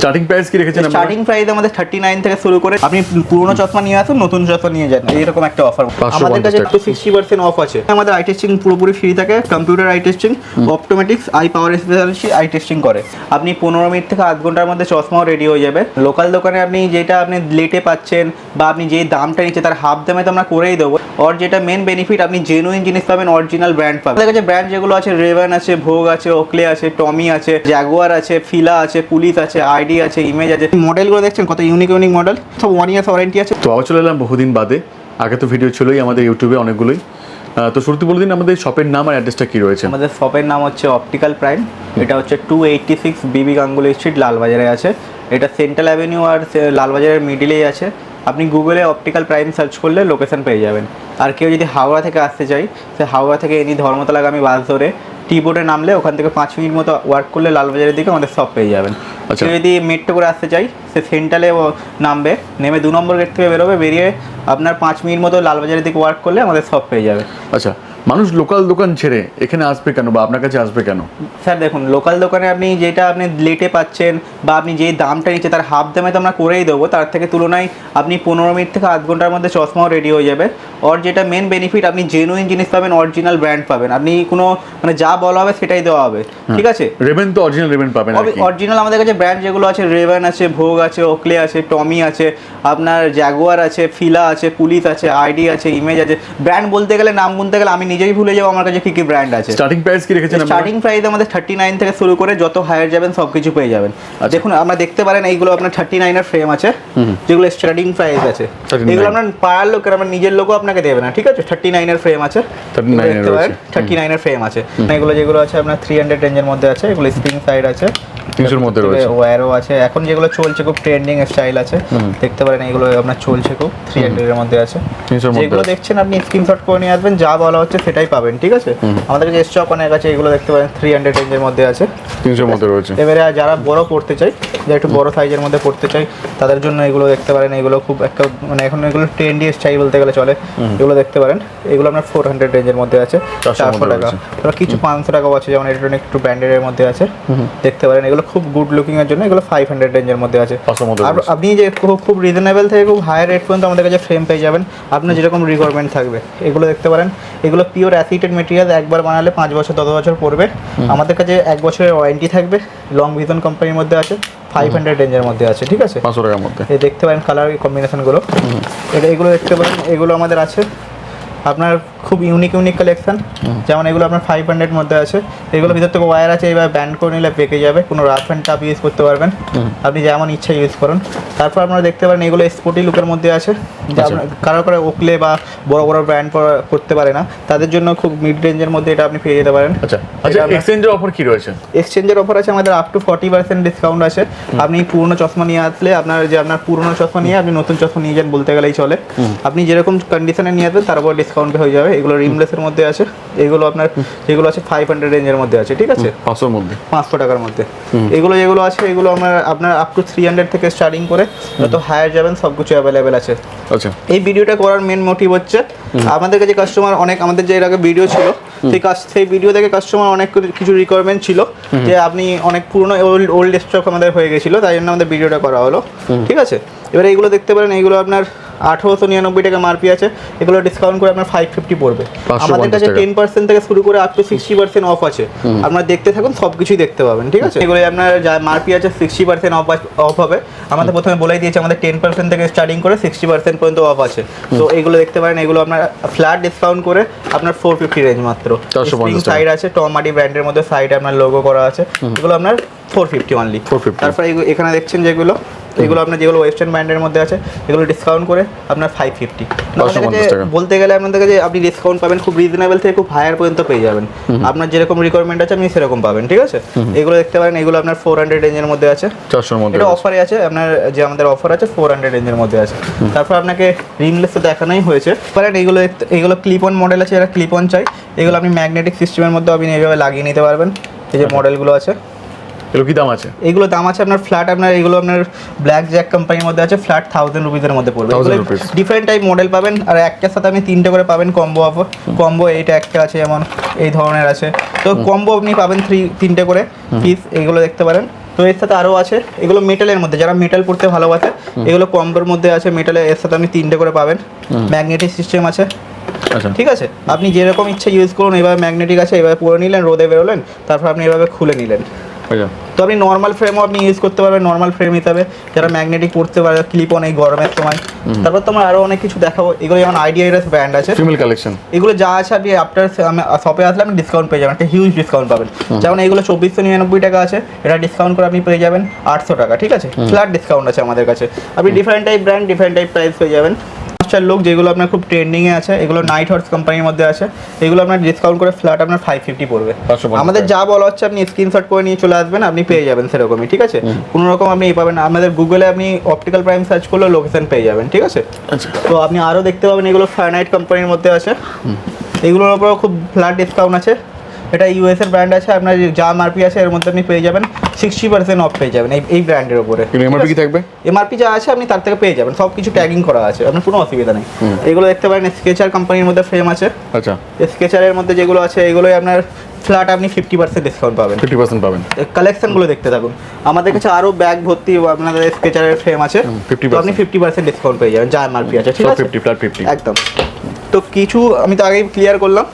Starting price কি রেখেছেন? Starting price আমাদের থার্টি নাইন থেকে শুরু করে আপনি পুরনো চশমা নিয়ে আসুন নতুন চশমা নিয়ে যান। এইরকম একটা অফার আমাদের কাছে টাকা। টু সিক্সটি পার্সেন্ট অফ আছে। আমাদের আই টেস্টিং পুরোপুরি ফ্রি থাকে। Computer eye testing optometrics eye power specialist eye testing করে। আপনি পনেরো মিনিট থেকে আধ ঘণ্টার মধ্যে চশমাও রেডি হয়ে যাবে। লোকাল দোকানে আপনি যেটা আপনি লেটে পাচ্ছেন বা আপনি যে দামটা নিচ্ছে তার হাফ দামে তো আমরা করেই দেবো। আর যেটা মেন বেনিফিট আপনি জেনুইন জিনিস পাবেন অরিজিনাল ব্র্যান্ড পাবেন। আমাদের কাছে ব্র্যান্ড যেগুলো আছে রেভান আছে ভোগ আছে ওকলে আছে টমি আছে জাগুয়ার আছে ফিলা আছে পুলিশ আছে আইডি আছে ইমেজ আছে। মডেলগুলো দেখছেন? কত ইউনিক ইউনিক মডেল সব ওয়ান ইয়ার্স ওয়ারেন্টি আছে। তো আবার চলে এলাম বহুদিন বাদে। আগে তো ভিডিও ছিলই আমাদের ইউটিউবে অনেকগুলোই। তো শুরুতে বলে দিন আমাদের শপের নাম আর অ্যাড্রেসটা কি রয়েছে? আমাদের শপের নাম হচ্ছে অপটিক্যাল প্রাইম এটা হচ্ছে টু এইটটি সিক্স বিবি গাঙ্গুলি স্ট্রিট লালবাজারে আছে। এটা সেন্ট্রাল অ্যাভিনিউ আর লালবাজারের মিডিলেই আছে। আপনি গুগলে অপটিক্যাল প্রাইম সার্চ করলে লোকেশন পেয়ে যাবেন। আর কেউ যদি হাওড়া থেকে আসতে চাই সে হাওড়া থেকে এনি ধর্মতলাগামী বাস ধরে টি বোর্ডে নামলে ওখান থেকে পাঁচ মিনিট মতো ওয়ার্ক করলে লালবাজারের দিকে আমাদের সব পেয়ে যাবেন। আচ্ছা। কেউ যদি মেট্রো করে আসতে চাই সে সেন্ট্রালে নামবে নেমে দু নম্বর গেট থেকে বেরোবে বেরিয়ে আপনার পাঁচ মিনিট মতো লালবাজারের দিকে ওয়ার্ক করলে আমাদের সব পেয়ে যাবে। আচ্ছা। মানুষ লোকাল দোকান ছেড়ে এখানে আসবে কেন বা আপনার কাছে আসবে কেন? স্যার দেখুন লোকাল দোকানে আপনি যেটা আপনি লেটে পাচ্ছেন বা আপনি যেই দামটা নিচ্ছে তার হাফ দামে তো আমরা করেই দেবো। তার থেকে তুলনায় আপনি পনেরো মিনিট থেকে আধ ঘণ্টার মধ্যে চশমাও রেডি হয়ে যাবে। আর যেটা মেন বেনিফিট আপনি জেনুইন জিনিস পাবেন অরিজিনাল ব্র্যান্ড পাবেন। আপনি কোনো মানে যা বলা হবে সেটাই দেওয়া হবে। ঠিক আছে? রেভেন তো অরিজিনাল রেভেন পাবেন অরিজিনাল আমাদের কাছে ব্র্যান্ড যেগুলো আছে রেভান আছে ভোগ আছে ওকলে আছে টমি আছে আপনার জাগুয়ার আছে ফিলা আছে পুলিশ আছে আইডি আছে ইমেজ আছে। ব্র্যান্ড বলতে গেলে নাম গুনতে গেলে আমি নিজেই ভুলে যাব আমার কাছে কী কী ব্র্যান্ড আছে। স্টার্টিং প্রাইস কি রেখেছেন স্টার্টিং প্রাইস আমাদের থার্টি নাইন থেকে শুরু করে যত হায়ার যাবেন সব কিছু পেয়ে যাবেন। আচ্ছা। দেখুন আমরা দেখতে পারেন এইগুলো আপনার থার্টি নাইনের ফ্রেম আছে যেগুলো স্টার্টিং প্রাইস আছে। 39 এগুলো আপনার পাড়ার লোকের আমার নিজের লোকও আপনাকে দেবে না ঠিক আছে? থার্টি নাইনের ফ্রেম আছে। 39 এর দেখতে পারেন রয়েছে। থার্টি নাইনের ফ্রেম আছে। এগুলো যেগুলো আছে আপনার থ্রি হান্ড্রেড রেঞ্জের মধ্যে আছে এগুলো স্প্রিং সাইড আছে। 300 মধ্যে রয়েছে। আছে। এখন যেগুলো চলছে খুব ট্রেন্ডিং স্টাইল আছে। দেখতে পারেন এগুলো আপনার চলছে খুব থ্রি হান্ড্রেডের মধ্যে আছে। 300 এর মধ্যে যেগুলো দেখছেন আপনি স্ক্রিনশট করে নিয়ে আসবেন যা বলা হচ্ছে সেটাই পাবেন ঠিক আছে? আমাদের কাছে স্টক অনেক আছে এগুলো দেখতে পারেন থ্রি হান্ড্রেড রেঞ্জের মধ্যে আছে। তিনশোর মধ্যে রয়েছে। এবারে যারা বড় পড়তে চাই যারা একটু বড় সাইজের মধ্যে পড়তে চাই তাদের জন্য এগুলো দেখতে পারেন এগুলো খুব একটা মানে এখন এগুলো ট্রেন্ডি স্টাইল বলতে গেলে চলে। এগুলো দেখতে পারেন। এগুলো আপনার ফোর হান্ড্রেড রেঞ্জের মধ্যে আছে 400 চারশো টাকা। কিছু পাঁচশো টাকাও আছে যেমন এটা একটু ব্র্যান্ডের মধ্যে আছে। দেখতে পারেন এগুলো খুব গুড লুকিং এর জন্য এগুলো ফাইভ হান্ড্রেড রেঞ্জের মধ্যে আছে। 500 মধ্যে আর আপনি যে খুব খুব রিজনেবল থেকে খুব হায়ার রেট পর্যন্ত আমাদের কাছে ফ্রেম পেয়ে যাবেন। আপনার যেরকম রিকোয়ারমেন্ট থাকবে এগুলো দেখতে পারেন। এগুলো পিওর অ্যাসিটেড মেটেরিয়াল একবার বানালে পাঁচ বছর দশ বছর পড়বে। আমাদের কাছে এক বছরের ওয়ারেন্টি থাকবে। লং ভিজন কোম্পানির মধ্যে আছে ফাইভ হান্ড্রেড রেঞ্জের মধ্যে আছে ঠিক আছে? পাঁচশো টাকার মধ্যে। এই দেখতে পারেন কালার কম্বিনেশনগুলো এটা এগুলো দেখতে পারেন এগুলো আমাদের আছে। আপনার খুব ইউনিক ইউনিক কালেকশন যেমন এগুলো আপনার ফাইভ হান্ড্রেড মধ্যে আছে। এগুলো ভিতর থেকে ওয়্যার আছে এবার ব্যান্ড করে নিলে পেকে যাবে। কোনো রাফ অ্যান্ড টাপ ইউজ করতে পারবেন। আপনি যেমন ইচ্ছা ইউজ করুন। তারপর আপনারা দেখতে পারেন এগুলো স্পোর্টি লুকের মধ্যে আছে। যে আচ্ছা। কারও কারও ওকলে বা বড় বড় ব্র্যান্ড করতে পারে না। তাদের জন্য খুব মিড রেঞ্জের মধ্যে এটা আপনি পেয়ে যেতে পারেন। আচ্ছা। আচ্ছা এক্সচেঞ্জের অফার কি রয়েছে? এক্সচেঞ্জের অফার আছে আমাদের up to forty percent discount আছে। আপনি পুরনো চশমা নিয়ে আসলে আপনার যে আপনার পুরনো চশমা নিয়ে আপনি নতুন চশমা নিয়ে যান বলতে গেলেই চলে। আপনি যেরকম কন্ডিশনে নিয়ে আসবেন তার উপর ডিসকাউন্ট হয়ে যাবে। এগুলো রিমলেসের মধ্যে আছে। এগুলো আপনার যেগুলো আছে ফাইভ হান্ড্রেড রেঞ্জের মধ্যে আছে ঠিক আছে? পাঁচশোর মধ্যে। পাঁচশো টাকার মধ্যে। এগুলো যেগুলো আছে এগুলো আপনার আপনার আপ টু থ্রি হান্ড্রেড থেকে স্টার্টিং করে যত হায়ার যাবেন সব কিছু অ্যাভেলেবেল আছে। আচ্ছা। এই ভিডিওটা করার মেন মোটিভ হচ্ছে আমাদের কাছে কাস্টমার অনেক আমাদের যে এর আগে ভিডিও ছিল সেই কাজ সেই ভিডিও থেকে কাস্টমার অনেক কিছু রিকোয়ারমেন্ট ছিল যে আপনি অনেক পুরনো ওল্ড ওল্ড স্টক আমাদের হয়ে গেছিল তাই জন্য আমাদের ভিডিওটা করা হলো ঠিক আছে? এবারে এইগুলো দেখতে পারেন এইগুলো আপনার আঠারোশো নিরানব্বই টাকা মারপি আছে। এগুলো ডিসকাউন্ট করে আপনার ফাইভ ফিফটি পড়বে। আমাদের কাছে। টেন পার্সেন্ট থেকে শুরু করে up to sixty percent off আছে। আপনারা দেখতে থাকুন সব কিছুই দেখতে পাবেন ঠিক আছে? এগুলো আপনার যা মারপি আছে সিক্সটি পার্সেন্ট অফ অফ হবে। আমাদের প্রথমে বলেই দিয়েছে আমাদের টেন পার্সেন্ট থেকে স্টার্টিং করে সিক্সটি পার্সেন্ট পর্যন্ত অফ আছে। তো এগুলো দেখতে পারেন এগুলো আপনার ফ্ল্যাট ডিসকাউন্ট করে আপনার ফোর ফিফটি রেঞ্জ মাত্র। 450 সাইড আছে টমাটি ব্র্যান্ডের মধ্যে সাইডে আপনার লোগো করা আছে। এগুলো আপনার ফোর ফিফটি অনলি 450 তারপরে এগু- এখানে দেখছেন যেগুলো এগুলো আপনার যেগুলো ওয়েস্টার্ন ব্র্যান্ডের মধ্যে আছে এগুলো ডিসকাউন্ট করে আপনার ফাইভ ফিফটি 550 টাকা। বলতে গেলে আপনাদের কাছে আপনি ডিসকাউন্ট পাবেন খুব রিজনেবল থেকে খুব হায়ার পর্যন্ত পেয়ে যাবেন। আপনার যেরকম রিকোয়ারমেন্ট আছে আপনি সেরকম পাবেন ঠিক আছে? এগুলো দেখতে পারেন এগুলো আপনার ফোর হান্ড্রেড রেঞ্জের মধ্যে আছে। চারশোর মধ্যে এটা। অফারে আছে আপনার যে আমাদের অফার আছে ফোর হান্ড্রেড রেঞ্জের মধ্যে আছে। তারপর আপনাকে রিমলেস তো দেখানোই হয়েছে পারেন এগুলো এগুলো ক্লিপ অন মডেল আছে এরা ক্লিপ অন চাই। এগুলো আপনি ম্যাগনেটিক সিস্টেমের মধ্যে আপনি এইভাবে লাগিয়ে নিতে পারবেন। এই যে মডেলগুলো আছে। এগুলো কি দাম আছে? এগুলো দাম আছে আপনার ফ্ল্যাট আপনার এগুলো আপনার ব্ল্যাক জ্যাক কোম্পানির মধ্যে আছে ফ্ল্যাট থাউজেন্ড রুপিজের মধ্যে পড়বে। 1000 ডিফারেন্ট টাইপ মডেল পাবেন আর একটার সাথে আপনি তিনটে করে পাবেন কম্বো অফার কম্বো এইটা একটা আছে যেমন এই ধরনের আছে। তো কম্বো আপনি পাবেন থ্রি তিনটে করে পিস এগুলো দেখতে পারেন। তো এর সাথে আরও আছে এগুলো মেটালের মধ্যে যারা মেটাল পড়তে ভালোবাসে এগুলো কম্বোর মধ্যে আছে মেটালের এর সাথে আপনি তিনটে করে পাবেন। ম্যাগনেটিক সিস্টেম আছে। আচ্ছা। ঠিক আছে? আপনি যেরকম ইচ্ছা ইউজ করুন এভাবে ম্যাগনেটিক আছে এভাবে পরে নিলেন রোদে বেরোলেন তারপর আপনি এভাবে খুলে নিলেন। তো আপনি নর্মাল ফ্রেমও আপনি ইউজ করতে পারবেন নর্মাল ফ্রেম হিসাবে যারা ম্যাগনেটিক পড়তে পারে ক্লিপ অনেক গরমের সময়। তারপর তোমার আরও অনেক কিছু দেখাবো। এগুলো যেমন আইডিয়া ব্র্যান্ড আছে। ফিমেল কালেকশন এগুলো যা আছে আপনি আফটার শপে আসলে আপনি ডিসকাউন্ট পেয়ে যাবেন। একটা হিউজ ডিসকাউন্ট পাবেন। যেমন এগুলো চব্বিশশো নিরানব্বই টাকা আছে। এটা ডিসকাউন্ট করে আপনি পেয়ে যাবেন আটশো টাকা ঠিক আছে? ফ্ল্যাট ডিসকাউন্ট আছে আমাদের কাছে। আপনি different type brand different type price পেয়ে যাবেন। পাঁচটার লোক যেগুলো আপনার খুব ট্রেন্ডিংয়ে আছে এগুলো নাইট হর্স কোম্পানির মধ্যে আছে এগুলো আপনার ডিসকাউন্ট করে ফ্ল্যাট আপনার ফাইভ ফিফটি পড়বে। আমাদের যা বলা হচ্ছে আপনি স্ক্রিনশট করে নিয়ে চলে আসবেন আপনি পেয়ে যাবেন সেরকমই ঠিক আছে? কোনো রকম আপনি এ পাবেন না। আমাদের গুগলে আপনি অপটিক্যাল প্রাইম সার্চ করলে লোকেশন পেয়ে যাবেন ঠিক আছে? আচ্ছা। তো আপনি আরও দেখতে পাবেন এগুলো ফাইনাইট কোম্পানির মধ্যে আছে। এগুলোর উপরেও খুব ফ্ল্যাট ডিসকাউন্ট আছে। এটা ইউএস এর ব্র্যান্ড আছে আপনার যা এমআরপি আছে এর মধ্যে আপনি পেয়ে যাবেন সিক্সটি পার্সেন্ট অফ পেয়ে যাবেন এই এই ব্র্যান্ডের উপরে। এমআরপি কি থাকবে? এমআরপি যা আছে আপনি তার থেকে পেয়ে যাবেন সব কিছু ট্যাগিং করা আছে আপনার কোনো অসুবিধা নেই। এগুলো দেখতে পারেন স্কেচার কোম্পানির মধ্যে ফ্রেম আছে। আচ্ছা। স্কেচারের মধ্যে যেগুলো আছে এগুলোই আপনার ফ্ল্যাট আপনি ফিফটি পার্সেন্ট ডিসকাউন্ট পাবেন। ফিফটি পার্সেন্ট পাবেন। কালেকশনগুলো দেখতে থাকুন। আমাদের কাছে আরও ব্যাগ ভর্তি আপনাদের স্কেচারের ফ্রেম আছে। হুম, 50% তো আপনি ফিফটি পার্সেন্ট ডিসকাউন্ট পেয়ে যাবেন যা এমআরপি আছে ঠিক আছে? ফিফটি ফ্ল্যাট ফিফটি একদম। তো কিছু আমি তো আগেই ক্লিয়ার করলাম।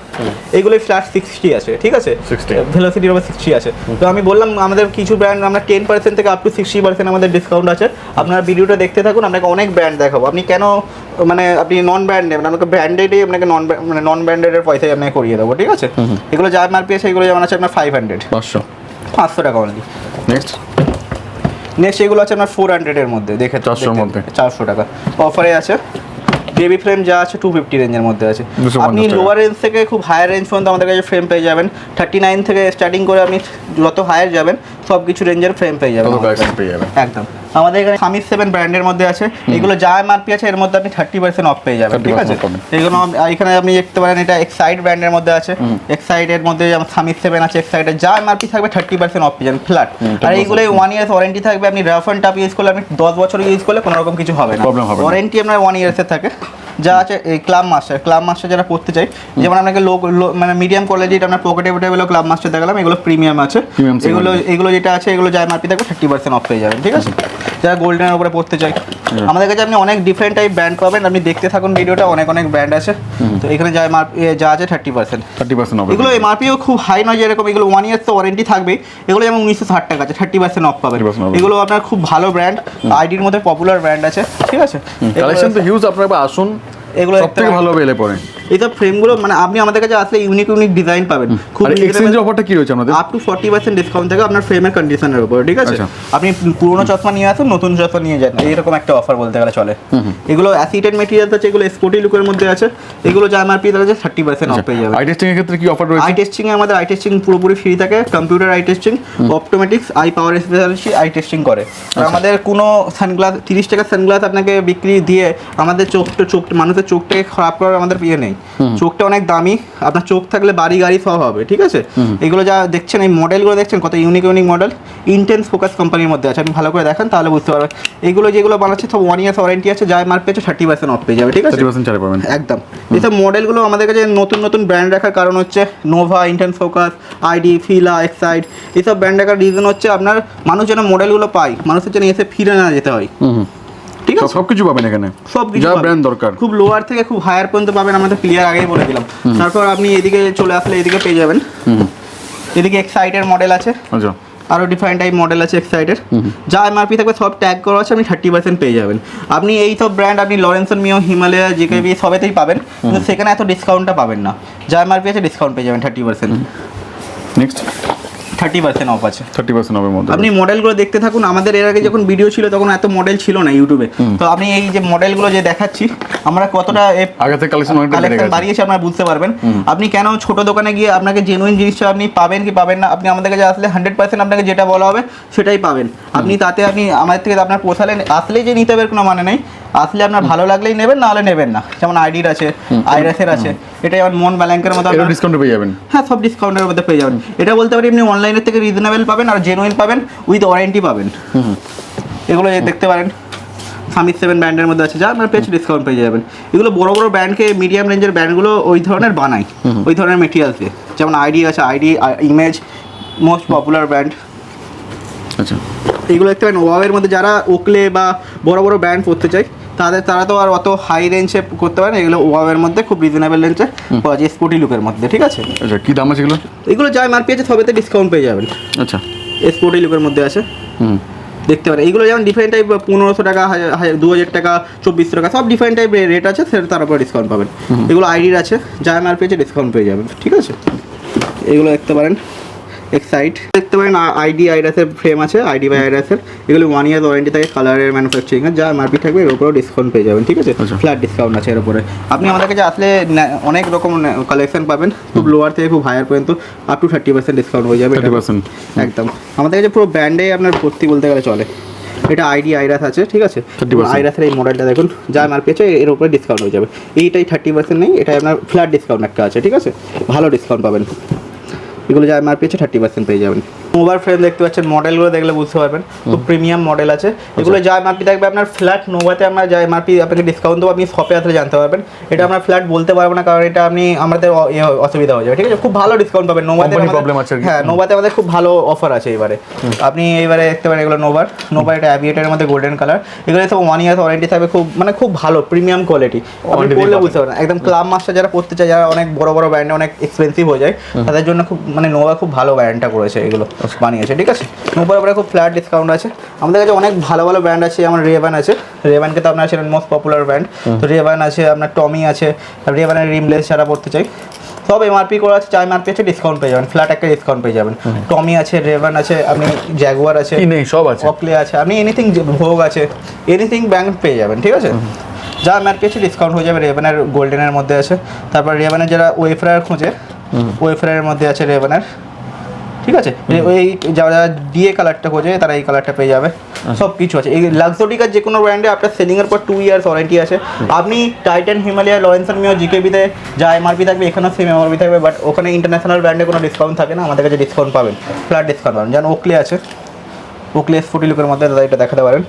এগুলোই ফ্ল্যাট সিক্সটি আছে ঠিক আছে? 60 ভেলোসিটির ওপর সিক্সটি আছে। তো আমি বললাম আমাদের কিছু ব্র্যান্ড আমরা টেন পার্সেন্ট থেকে আপ টু সিক্সটি পার্সেন্ট আমাদের ডিসকাউন্ট আছে। আপনারা ভিডিওটা দেখতে থাকুন আপনাকে অনেক ব্র্যান্ড দেখাবো। আপনি কেন মানে আপনি নন ব্র্যান্ড নেবেন আপনাকে ব্র্যান্ডেডই আপনাকে নন মানে নন ব্র্যান্ডেডের পয়সায় আপনাকে করিয়ে দেবো ঠিক আছে? এগুলো যা এমআরপি আছে এগুলো যেমন আছে আপনার ফাইভ হান্ড্রেড পাঁচশো। পাঁচশো টাকা অনলি নেক্সট নেক্সট এগুলো আছে আপনার ফোর হান্ড্রেডের মধ্যে দেখে 400 এর মধ্যে। চারশো টাকা। অফারে আছে। বেবি ফ্রেম যা আছে টু ফিফটি রেঞ্জের মধ্যে আছে। আপনি লোয়ার রেঞ্জ থেকে খুব হায়ার রেঞ্জ পর্যন্ত আমাদের কাছে ফ্রেম পেয়ে যাবেন। থার্টি নাইন থেকে স্টার্টিং করে আপনি যত হায়ার যাবেন সব কিছু রেঞ্জের ফ্রেম পেয়ে যাবেন। একদম। আমাদের এখানে সামিস সেভেন ব্র্যান্ডের মধ্যে আছে। এগুলো যা এমআরপি আছে এর মধ্যে আপনি থার্টি পার্সেন্ট অফ পেয়ে যাবেন। ঠিক আছে? এগুলো এখানে আপনি দেখতে পারেন এটা এক্সাইড ব্র্যান্ডের মধ্যে আছে। এক্সাইডের মধ্যে যেমন সামিস সেভেন আছে এক্সাইডের যা এমআরপি থাকবে থার্টি পার্সেন্ট অফ পেয়ে যাবেন। ফ্ল্যাট আর 30% এইগুলো ওয়ান ইয়ার্স ওয়ারেন্টি থাকবে আপনি রাফ অ্যান্ড টাপ ইউজ করলে আপনি দশ বছর ইউজ করলে কোনো রকম কিছু হবে না। Problem হবে না। ওয়ারেন্টি আপনার ওয়ান ইয়ার্সের থাকে। যা আছে এই ক্লাব মাস্টার ক্লাব মাস্টার যারা পড়তে চাই যেমন আপনাকে লো লো- মানে মিডিয়াম কোয়ালিটির আপনার পকেটে উঠে ক্লাব মাস্টার দেখালাম এগুলো প্রিমিয়াম আছে। এগুলো এগুলো যেটা আছে এগুলো যা এমআরপি থাকবে থার্টি পার্সেন্ট অফ পেয়ে যাবেন ঠিক আছে? যারা গোল্ডেনের উপরে পড়তে চাই। আমাদের কাছে আপনি অনেক ডিফারেন্ট টাইপ ব্র্যান্ড পাবেন। আপনি দেখতে থাকুন ভিডিওটা অনেক অনেক ব্র্যান্ড আছে। তো এখানে যা যা আছে থার্টি পার্সেন্ট থার্টি পার্সেন্ট এগুলো এমআরপিও খুব হাই নয় যেরকম এগুলো ওয়ান ইয়ার তো ওয়ারেন্টি থাকবে এগুলো যেমন উনিশশো ষাট টাকা আছে থার্টি পার্সেন্ট অফ পাবেন। 30% এগুলো আপনার খুব ভালো ব্র্যান্ড আইডির মধ্যে পপুলার ব্র্যান্ড আছে ঠিক আছে? কালেকশন তো হিউজ আপনার আসুন। এগুলো সব থেকে ভালো হবে এলে পরে। এই তো ফ্রেমগুলো মানে আপনি আমাদের কাছে আসলে ইউনিক ইউনিক ডিজাইন পাবেন। খুব এক্সচেঞ্জ অফারটা কি রয়েছে আপনাদের? Up to forty percent discount থাকে আপনার ফ্রেমের কন্ডিশনের উপর ঠিক আছে? আচ্ছা। আপনি পুরোনো চশমা নিয়ে আসুন নতুন চশমা নিয়ে যান এইরকম একটা অফার বলতে গেলে চলে। এগুলো অ্যাসিটেড মেটেরিয়ালস আছে এগুলো স্পোর্টি লুকের মধ্যে আছে। এগুলো যা এমআরপি আছে থার্টি পার্সেন্ট অফ পেয়ে যাবে আই টেস্টিং এর ক্ষেত্রে কি অফার রয়েছে? আই টেস্টিং এ আমাদের আই টেস্টিং পুরোপুরি ফ্রি থাকে computer eye testing optometrics eye power specialist eye testing করে। আচ্ছা। আমাদের কোনো সানগ্লাস তিরিশ টাকার সানগ্লাস আপনাকে বিক্রি দিয়ে আমাদের চোখটা চোখ মানুষের চোখটাকে খারাপ করার আমাদের ইয়ে নেই। চোখটা অনেক দামি আপনার চোখ থাকলে বাড়ি গাড়ি সব হবে ঠিক আছে? এগুলো যা দেখছেন এই মডেলগুলো দেখছেন কত unique unique model Intense Focus কোম্পানির মধ্যে আছে। আপনি ভালো করে দেখেন তাহলে বুঝতে পারবেন। এগুলো যেগুলো বানাচ্ছে সব ওয়ান ইয়ার্স ওয়ারেন্টি আছে যা মার্ক পেয়েছে থার্টি পার্সেন্ট অফ পেয়ে যাবে ঠিক আছে? একদম। এইসব মডেলগুলো আমাদের কাছে নতুন নতুন ব্র্যান্ড রাখার কারণ হচ্ছে Nova intense focus ID Fila Exide এসব ব্র্যান্ড রাখার রিজন হচ্ছে আপনার মানুষ যেন মডেলগুলো পায় মানুষের যেন এসে ফিরে না যেতে হয়। ঠিক আছে? সব কিছু পাবেন এখানে। সব কিছু যা ব্র্যান্ড দরকার। খুব লোয়ার থেকে খুব হায়ার পর্যন্ত পাবেন আমাদের ক্লিয়ার আগেই বলে দিলাম। তারপর আপনি এদিকে চলে আসলে এদিকে পেয়ে যাবেন। এদিকে এক্সাইটের মডেল আছে। আচ্ছা। আরও ডিফারেন্ট টাইপ মডেল আছে এক্সাইটের যা এমআরপি থাকবে সব ট্যাগ করা আছে আপনি থার্টি পার্সেন্ট পেয়ে যাবেন। আপনি এই সব ব্র্যান্ড আপনি লরেন্সন মিও হিমালয়া জিকেবি সবেতেই পাবেন। কিন্তু সেখানে এত ডিসকাউন্টটা পাবেন না। যা এমআরপি আছে ডিসকাউন্ট পেয়ে যাবেন thirty percent next thirty percent off আছে। থার্টি পার্সেন্ট অফের মধ্যে আপনি মডেলগুলো দেখতে থাকুন। আমাদের এর আগে যখন ভিডিও ছিল তখন এত মডেল ছিল না ইউটিউবে তো আপনি এই যে মডেলগুলো যে দেখাচ্ছি আমরা কতটা এ- আগে থেকে কালেকশন কালেকশন বাড়িয়েছি আপনারা বুঝতে পারবেন। আপনি কেন ছোট দোকানে গিয়ে আপনাকে জেনুইন জিনিসটা আপনি পাবেন কি পাবেন না আপনি আমাদের কাছে আসলে হান্ড্রেড পার্সেন্ট আপনাকে যেটা বলা হবে সেটাই পাবেন। আপনি তাতে আপনি আমাদের থেকে আপনার পোষালে আসলেই যে নিতে হবে কোনো মানে নেই। আসলে আপনার ভালো লাগলেই নেবেন না হলে নেবেন না। যেমন আইডির আছে আইরাসের আছে। এটা যেমন মন ব্যালেঙ্কের মতো আপনার- ডিসকাউন্ট পেয়ে যাবেন। হ্যাঁ সব ডিসকাউন্টের মধ্যে পেয়ে যাবেন। এটা বলতে পারি আপনি অনলাইনের থেকে রিজনেবল পাবেন আর জেনুইন পাবেন উইথ ওয়ারেন্টি পাবেন। এগুলো দেখতে পারেন সামিট সেভেন ব্র্যান্ডের মধ্যে আছে যা আপনার পেয়েছে ডিসকাউন্ট পেয়ে যাবেন। এগুলো বড় বড় ব্র্যান্ডকে মিডিয়াম রেঞ্জের ব্র্যান্ডগুলো ওই ধরনের বানায় ওই ধরনের মেটেরিয়ালস দিয়ে। যেমন আইডি আছে Idee image most popular brand আচ্ছা। এইগুলো দেখতে পারেন। ওয়াওয়ের মধ্যে যারা ওকলে বা বড় বড় ব্র্যান্ড করতে চায় তাদের তারা তো আর অত হাই রেঞ্জে করতে পারে না। এগুলো ওয়াওয়ের মধ্যে খুব রিজনেবল রেঞ্জে পাওয়া যায় স্পোর্টি লুকের মধ্যে ঠিক আছে? আচ্ছা কি দাম আছে এগুলো? এগুলো যা এমআরপি আছে সবেতে ডিসকাউন্ট পেয়ে যাবেন। আচ্ছা। স্পোর্টি লুকের মধ্যে আছে। হুম। দেখতে পারেন। এগুলো যেমন ডিফারেন্ট টাইপ পনেরোশো টাকা দু হাজার টাকা চব্বিশশো টাকা সব ডিফারেন্ট টাইপ রেট আছে সেটা তার উপরে ডিসকাউন্ট পাবেন। এগুলো আইডির আছে যা এমআরপি আছে ডিসকাউন্ট পেয়ে যাবেন ঠিক আছে? এগুলো দেখতে পারেন। এক্সাইট দেখতে পারেন আইডি আইরাসের ফ্রেম আছে আইডি বাই আইরাসের এগুলো ওয়ান ইয়ার ওয়ারেন্টি থাকে কালারের ম্যানুফ্যাকচারিং যা এমআরপি থাকবে এর উপরেও ডিসকাউন্ট পেয়ে যাবেন ঠিক আছে? আচ্ছা। ফ্ল্যাট ডিসকাউন্ট আছে এর উপরে। আপনি আমাদের কাছে আসলে অনেক রকম কালেকশন পাবেন। খুব লোয়ার থেকে খুব হায়ার পর্যন্ত up to thirty percent discount হয়ে যাবে একদম। আমাদের কাছে পুরো ব্র্যান্ডে আপনার ভর্তি বলতে গেলে চলে। এটা আইডি আইরাস আছে ঠিক আছে? 30% আইরাসের এই মডেলটা দেখুন যা এমআরপি আছে এর উপরে ডিসকাউন্ট হয়ে যাবে। এইটাই থার্টি পার্সেন্ট নেই এটা আপনার ফ্ল্যাট ডিসকাউন্ট একটা আছে ঠিক আছে? ভালো ডিসকাউন্ট পাবেন। এগুলো যা এমআরপি আছে থার্টি পার্সেন্ট পেয়ে যাবেন। মোবাইল ফ্রেম দেখতে পাচ্ছেন মডেলগুলো দেখলে বুঝতে পারবেন। খুব প্রিমিয়াম মডেল আছে। এগুলো যা এমআরপি থাকবে আপনার ফ্ল্যাট নোভাতে আমরা যা এমআরপি আপনাকে ডিসকাউন্ট দেবো আপনি শপে আসলে জানতে পারবেন। এটা আমরা ফ্ল্যাট বলতে পারব না কারণ এটা আপনি আমাদের ইয়ে অসুবিধা হয়ে যাবে। ঠিক আছে? খুব ভালো ডিসকাউন্ট পাবেন। নোভাতে problem আছে হ্যাঁ নোভাতে আমাদের খুব ভালো অফার আছে এবারে। আপনি এবারে দেখতে পারেন এগুলো নোভার নোভার এটা অ্যাভিয়েটারের মধ্যে গোল্ডেন কালার এগুলো সব ওয়ান ইয়ার ওয়ারেন্টি থাকবে। খুব মানে খুব ভালো প্রিমিয়াম কোয়ালিটি আপনি পাবেন। বুঝতে পারবেন। একদম ক্লাব মাস্টার যারা পড়তে চায় যারা অনেক বড় বড় ব্র্যান্ডে অনেক এক্সপেন্সিভ হয়ে যায় তাদের জন্য খুব মানে নোভা খুব ভালো ব্র্যান্ডটা করেছে এগুলো। বানিয়েছে ঠিক আছে? নোভার উপরে খুব ফ্ল্যাট ডিসকাউন্ট আছে। আমাদের কাছে অনেক ভালো ভালো ব্র্যান্ড আছে যেমন রেবান আছে। রেবানকে তো আপনার ছিলেন মোস্ট পপুলার ব্র্যান্ড তো রেবান আছে আপনার টমি আছে রেবানের রিমলেস যারা পড়তে চাই। সব এমআরপি করা আছে চার এমআরপি আছে ডিসকাউন্ট পেয়ে যাবেন ফ্ল্যাট একটা ডিসকাউন্ট পেয়ে যাবেন। টমি আছে রেবান আছে আপনি জ্যাগুয়ার আছে নেই সব আছে। অকলে আছে আপনি এনিথিং ভোগ আছে এনিথিং ব্যাংক পেয়ে যাবেন ঠিক আছে? যা এমআরপি আছে ডিসকাউন্ট হয়ে যাবে রেভেনের গোল্ডেনের মধ্যে আছে। তারপর রেভেনের যারা ওয়েফার খোঁজে ওয়েফারের মধ্যে আছে রেভেনের ঠিক আছে? ওই যারা ডিএ কালারটা খোঁজে তারা এই কালারটা পেয়ে যাবে। সব কিছু আছে। এই লাক্সোটিকার যে কোনো ব্র্যান্ডে আপনার সেলিংয়ের পর টু ইয়ার্স ওয়ারেন্টি আছে। আপনি টাইটান হিমালয়া লয়েন্সন মিও জিকেবিতে যা এমআরপি থাকবে এখানেও সেম এমআরপি থাকবে বাট ওখানে ইন্টারন্যাশনাল ব্র্যান্ডে কোনো ডিসকাউন্ট থাকে না। আমাদের কাছে ডিসকাউন্ট পাবেন। ফ্ল্যাট ডিসকাউন্ট পাবেন। যেমন ওকলে আছে। ওকলে স্পোর্টি লুকের মধ্যে দাদা এটা দেখাতে পারেন।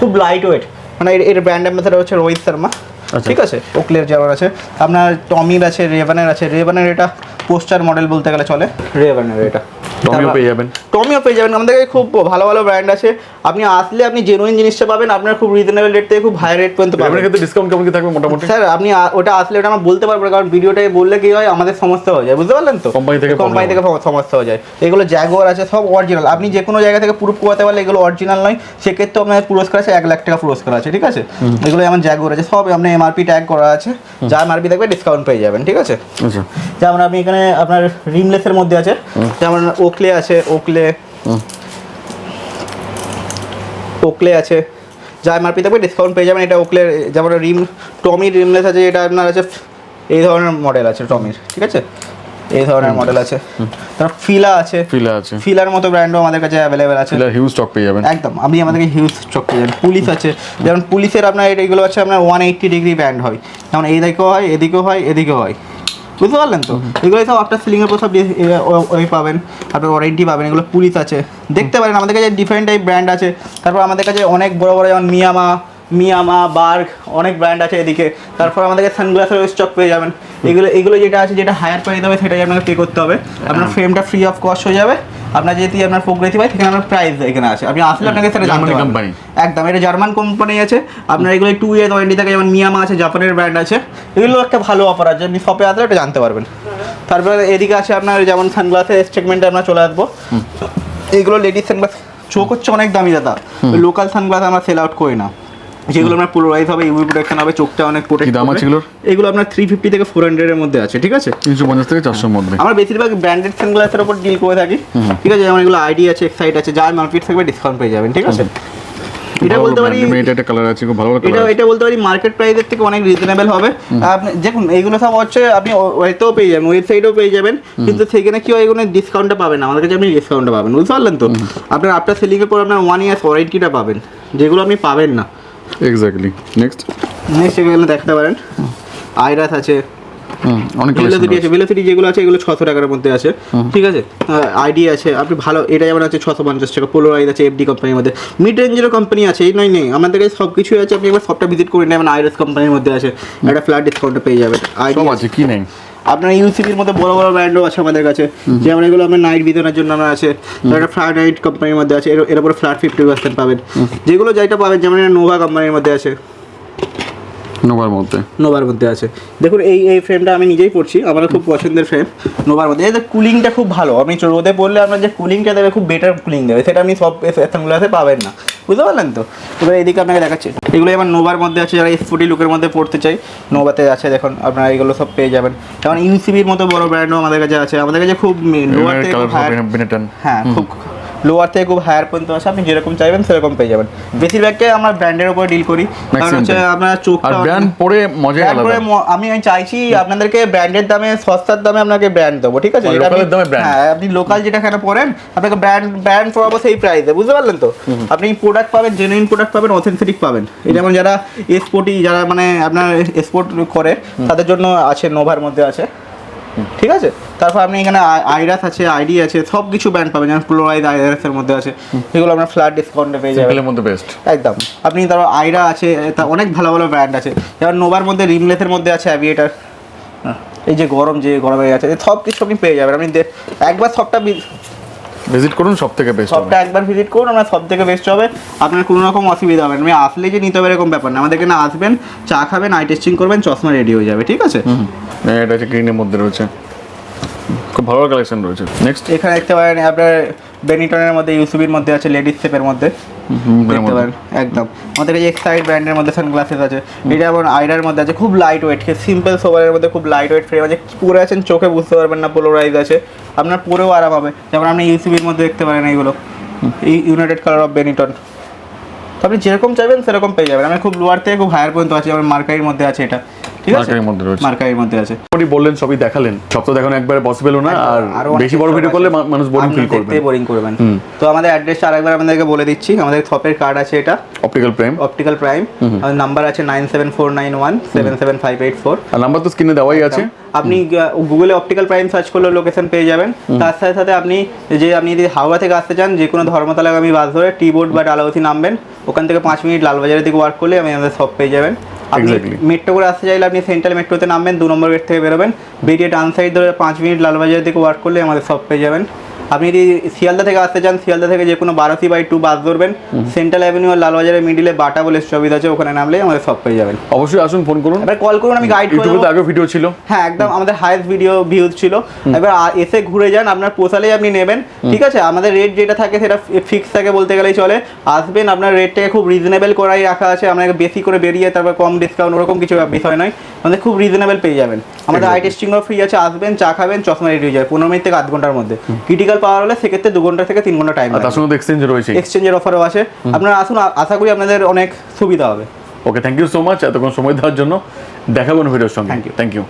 খুব লাইট ওয়েট মানে এর- এর ব্র্যান্ড অ্যাম্বাসাডার হচ্ছে রোহিত শর্মা। আচ্ছা। ঠিক আছে? ওকলের যেমন আছে। আপনার টমির আছে রেভানের আছে। রেভানের এটা পোস্টার মডেল বলতে গেলে চলে। রেভানের এটা। টমিও পেয়ে যাবেন। টমিও পেয়ে যাবেন। আমাদের কাছে খুব ভালো ভালো ব্র্যান্ড আছে। আপনি আসলে আপনি জেনুইন জিনিসটা পাবেন আপনার খুব রিজনেবল রেট থেকে খুব হাই রেট পর্যন্ত পাবেন। ক্ষেত্রে ডিসকাউন্ট কেমন কি থাকবে মোটামুটি? স্যার আপনি ওটা আসলে ওটা আমরা বলতে পারব কারণ ভিডিওটাই বললে কি হয় আমাদের সমস্যা হয়ে যায়। বুঝতে পারলেন তো? কোম্পানি থেকে কোম্পানি থেকে সমস্যা হয়ে যায়। এগুলো জ্যাগুয়ার আছে সব অরিজিনাল আপনি যে কোনো জায়গা থেকে প্রুফ করাতে পারলে এগুলো অরিজিনাল নয়। সেক্ষেত্রে আপনার পুরস্কার আছে এক লাখ টাকা পুরস্কার আছে ঠিক আছে? এগুলো যেমন জ্যাগুয়ার আছে সব আপনার এমআরপি ট্যাগ করা আছে। যা এমআরপি থাকবে ডিসকাউন্ট পেয়ে যাবেন ঠিক আছে? আচ্ছা। যেমন আপনি এখানে আপনার রিমলেসের মধ্যে আছে। যেমন ওকলে আছে ওকলে। ওকলে আছে। যা এমআরপি থাকবে ডিসকাউন্ট পেয়ে যাবেন। এটা ওকলের যেমন রিম টমির রিমলেস আছে এটা আপনার আছে এই ধরনের মডেল আছে টমির ঠিক আছে? এই ধরনের মডেল আছে। তারপর ফিলা আছে। ফিলা আছে। ফিলার মতো ব্র্যান্ডও আমাদের কাছে অ্যাভেলেবেল আছে। ফিলা হিউজ স্টক পেয়ে যাবেন। একদম আপনি আমাদেরকে হিউজ স্টক পেয়ে যাবেন। পুলিশ আছে। যেমন পুলিশের আপনার এগুলো আছে আপনার ওয়ান এইট্টি ডিগ্রি ব্যান্ড হয়। যেমন এই দিকেও হয় এদিকেও হয় এদিকেও হয়। বুঝতে পারলেন তো? এগুলো সব আপনার সিলিংয়ের উপর সব ওই পাবেন। তারপর ওয়ারেন্টি পাবেন এগুলো পুলিশ আছে। দেখতে পারেন আমাদের কাছে ডিফারেন্ট টাইপ ব্র্যান্ড আছে। তারপর আমাদের কাছে অনেক বড় বড় যেমন মিয়ামা মিয়ামা বার্গ অনেক ব্র্যান্ড আছে এদিকে। তারপর আমাদেরকে সানগ্লাসের স্টক পেয়ে যাবেন। এগুলো এগুলো যেটা আছে যেটা হায়ার প্রাইস হবে সেটাই আপনাকে পে করতে হবে। আপনার ফ্রেমটা ফ্রি অফ কস্ট হয়ে যাবে। আপনার যেহেতু আপনার প্রোগ্রেসিভ হয় সেখানে আপনার প্রাইস এখানে আছে। আপনি আসলে আপনাকে সেটা জানতে Germany পারবেন। একদম এটা জার্মান কোম্পানি আছে। আপনার এগুলো টু ইয়ার ওয়ারেন্টি থাকে যেমন মিয়ামা আছে জাপানের ব্র্যান্ড আছে। এগুলো একটা ভালো অফার আছে। আপনি শপে আসলে এটা জানতে পারবেন। তারপরে এদিকে আছে আপনার যেমন সানগ্লাসের সেগমেন্টে আমরা চলে আসব। এইগুলো লেডিস সানগ্লাস চোখ হচ্ছে অনেক দামি দাদা। লোকাল সানগ্লাস আমরা সেল আউট করি না। যেগুলো আপনার পোলারাইজ হবে ইউভি প্রোটেকশন হবে চোখটা অনেক প্রোটেক্ট দাম আছে? এগুলো আপনার থ্রি ফিফটি থেকে ফোর হান্ড্রেড এর মধ্যে আছে ঠিক আছে? তিনশো পঞ্চাশ থেকে চারশোর মধ্যে। আমরা বেশিরভাগ ব্র্যান্ডেড সানগ্লাসের উপর ডিল করে থাকি ঠিক আছে? যেমন এগুলো আইডি আছে এক্সাইট আছে যা মার্কেট থাকবে ডিসকাউন্ট পেয়ে যাবেন ঠিক আছে? এটা বলতে পারি এটা একটা কালার আছে খুব ভালো ভালো এটা এটা বলতে পারি মার্কেট প্রাইসের থেকে অনেক রিজনেবল হবে। আপনি দেখুন এইগুলো সব হচ্ছে আপনি পেয়ে যাবেন ওয়েবসাইটেও পেয়ে যাবেন কিন্তু সেখানে কি হয় এগুলো ডিসকাউন্টটা পাবেন না। আমাদের কাছে আপনি ডিসকাউন্টটা পাবেন বুঝতে পারলেন তো? আপনার আফটার সেলিংয়ের পর আপনার ওয়ান ইয়ার্স ওয়ারেন্টিটা পাবেন যেগুলো আপনি পাবেন না। এক্স্যাক্টলি নেক্সট নেক্সট এগুলো দেখতে পারেন। আইরাস আছে। অনেক কালেকশন আছে ভেলোসিটি যেগুলো আছে এগুলো ছশো টাকার মধ্যে আছে। ঠিক আছে? আইডি আছে আপনি ভালো এটা যেমন আছে ছশো পঞ্চাশ টাকা। পোলোরাইজ আছে এফডি কোম্পানির মধ্যে। মিড রেঞ্জেরও কোম্পানি আছে এই নয় নেই। আমাদের কাছে সব কিছুই আছে আপনি একবার সবটা ভিজিট করে নেবেন আইরাস কোম্পানির মধ্যে আছে। একটা ফ্ল্যাট ডিসকাউন্টে পেয়ে যাবেন। আইডি আছে। কি নেই? আপনার ইউসিবির মধ্যে বড় বড় ব্র্যান্ডও আছে আমাদের কাছে। যেমন এগুলো আপনার নাইট বিতরণের জন্য আমার আছে। একটা ফ্ল্যাট নাইট কোম্পানির মধ্যে আছে। এর উপরে ফ্ল্যাট ফিফটি পার্সেন্ট পাবেন। যেগুলো যেটা পাবেন যেমন নোভা কোম্পানির মধ্যে আছে। নোভার মধ্যে। নোভার মধ্যে আছে। দেখুন এই এই ফ্রেমটা আমি নিজেই পড়ছি আমার খুব পছন্দের ফ্রেম নোভার মধ্যে। এদের কুলিংটা খুব ভালো। আপনি রোদে পড়লে আপনার যে কুলিংটা দেবে খুব বেটার কুলিং দেবে। সেটা আপনি সব ফ্যানগুলোতে পাবেন না। বুঝতে পারলেন তো? এবার এদিকে আপনাকে দেখাচ্ছি। এগুলো আমার নোভার মধ্যে আছে যারা স্পোর্টি লুকের মধ্যে পড়তে চাই নোভাতে আছে দেখুন আপনারা এগুলো সব পেয়ে যাবেন। যেমন ইউসিবির মতো বড় ব্র্যান্ডও আমাদের কাছে আছে। আমাদের কাছে খুব লোয়ার থেকে হ্যাঁ খুব লোয়ার থেকে খুব হায়ার পর্যন্ত আছে আপনি যেরকম চাইবেন সেরকম পেয়ে যাবেন। বেশিরভাগকে আমরা ব্র্যান্ডের উপরে ডিল করি। কারণ হচ্ছে। আপনার আর চোখটা ব্র্যান্ড পরে ব্র্যান্ড আলাদা। আমি আমি চাইছি আপনাদেরকে ব্র্যান্ডের দামে সস্তার দামে আপনাকে ব্র্যান্ড দেবো ঠিক আছে। হ্যাঁ আপনি লোকাল যেটা এখানে পড়েন আপনাকে ব্র্যান্ড ব্র্যান্ড পড়াবো সেই প্রাইসে বুঝতে পারলেন তো? আপনি প্রোডাক্ট পাবেন জেনুইন প্রোডাক্ট পাবেন অথেন্টিক পাবেন। এই যেমন যারা এক্সপোর্টই যারা মানে আপনার এক্সপোর্ট করে তাদের জন্য আছে নোভার মধ্যে আছে। ঠিক আছে? তারপর আপনি এখানে আই- আইরাস আছে আইডি আছে সব কিছু ব্র্যান্ড পাবেন যেমন ক্লোরাইড আইরাস এর মধ্যে আছে। এগুলো আপনার ফ্ল্যাট ডিসকাউন্টে পেয়ে যাবেন। এর মধ্যে বেস্ট একদম। আপনি তারপর আইরা আছে তা অনেক ভালো ভালো ব্র্যান্ড আছে। যেমন নোভার মধ্যে রিমলেসের মধ্যে আছে অ্যাভিয়েটার এই যে গরম যে গরমে আছে সব কিছু আপনি পেয়ে যাবেন। আপনি একবার সবটা ভিজিট করুন সব থেকে বেস্ট সবটা একবার ভিজিট করুন আমরা সব থেকে বেস্ট হবে। আপনার কোনো রকম অসুবিধা হবে না। আমি আসলে যে নিতে হবে এরকম ব্যাপার না। আমাদের এখানে আসবেন চা খাবেন আই টেস্টিং করবেন চশমা রেডি হয়ে যাবে ঠিক আছে? এটা হচ্ছে গ্রিনের মধ্যে রয়েছে। খুব ভালো কালেকশন রয়েছে। নেক্সট এখানে দেখতে পারেন আপনার বেনিটনের মধ্যে ইউসুবির মধ্যে আছে লেডিস শেপের মধ্যে। দেখতে পারেন একদম। আমাদের কাছে এক্সাইড ব্র্যান্ডের মধ্যে সানগ্লাসেস আছে। এটা যেমন আইডার মধ্যে আছে খুব লাইট ওয়েট সিম্পল সোভারের মধ্যে খুব লাইট ওয়েট ফ্রেম আছে। পরে আছেন চোখে বুঝতে পারবেন না পোলোরাইজ আছে। আপনার পরেও আরাম হবে। যেমন আপনি ইউসিবির মধ্যে দেখতে পারেন এইগুলো। এই ইউনাইটেড কালার অফ বেনিটন আপনি যেরকম চাইবেন সেরকম পেয়ে যাবেন। আমি খুব লোয়ার থেকে খুব হায়ার পর্যন্ত আছে আমার মার্কারির মধ্যে আছে এটা। ঠিক আছে? মার্কারির মধ্যে রয়েছে। মার্কারির মধ্যে আছে। আপনি বললেন সবই দেখালেন। সব তো দেখানো একবারে পসিবল না আর বেশি বড় ভিডিও করলে মানুষ বোরিং ফিল করবে। বোরিং করবেন। তো আমাদের অ্যাড্রেসটা আরেকবার আপনাদেরকে বলে দিচ্ছি। আমাদের শপের কার্ড আছে এটা। Optical Prime Optical Prime number আছে nine seven four nine one seven seven five eight four আর নাম্বার তো স্ক্রিনে দেওয়াই আছে। আপনি গুগলে অপটিক্যাল প্রাইম সার্চ করলে লোকেশন পেয়ে যাবেন। তার সাথে সাথে আপনি যে আপনি যদি হাওড়া থেকে আসতে চান যে কোনো ধর্মতলাগামী বাস ধরে টি বোর্ড বা ডালাবতী নামবেন। ওখান থেকে পাঁচ মিনিট লালবাজারের দিকে ওয়ার্ক করলে আমি আমাদের সব পেয়ে যাবেন। আপনি. মেট্রো করে আসতে চাইলে আপনি সেন্ট্রাল মেট্রোতে নামবেন দু নম্বর গেট থেকে বেরোবেন। বেরিয়ে ডান সাইড ধরে পাঁচ মিনিট লালবাজারের দিকে ওয়ার্ক করলে আমাদের সব পেয়ে যাবেন। আপনি যদি শিয়ালদা থেকে আসতে চান শিয়ালদা থেকে যে কোনো বারোসি বাই টু বাস ধরবেন সেন্ট্রাল অ্যাভিনিউ আর লালবাজারের মিডিলে বাটা বলে সুবিধা আছে ওখানে নামলে আমাদের সব পেয়ে যাবেন। অবশ্যই আসুন ফোন করুন। এবার কল করুন আমি গাইড করে ইউটিউবে আগে ভিডিও ছিল। হ্যাঁ একদম আমাদের হাইস্ট ভিডিও ভিউজ ছিল। এবার এসে ঘুরে যান আপনার পোষালেই আপনি নেবেন ঠিক আছে? আমাদের রেট যেটা থাকে সেটা ফিক্স থাকে বলতে গেলেই চলে। আসবেন আপনার রেটটাকে খুব রিজনেবল করাই রাখা আছে। আপনাকে বেশি করে বেরিয়ে তারপর কম ডিসকাউন্ট ওরকম কিছু বিষয় নয়। আমাদের খুব রিজনেবল পেয়ে যাবেন। আমাদের আই টেস্টিংও ফ্রি আছে আসবেন চা খাবেন চশমা রেডি হয়ে যাবে পনেরো মিনিট থেকে আধ ঘণ্টার মধ্যে। ক্রিটিক্যাল পাওয়ার হলে সেক্ষেত্রে দু ঘণ্টা থেকে তিন ঘণ্টা টাইম তার সঙ্গে এক্সচেঞ্জ রয়েছে এক্সচেঞ্জের অফারও আছে আপনারা আসুন আশা করি আপনাদের অনেক সুবিধা হবে। Okay thank you so much এতক্ষণ সময় দেওয়ার জন্য দেখাবো ভিডিওর সঙ্গে। Thank you thank you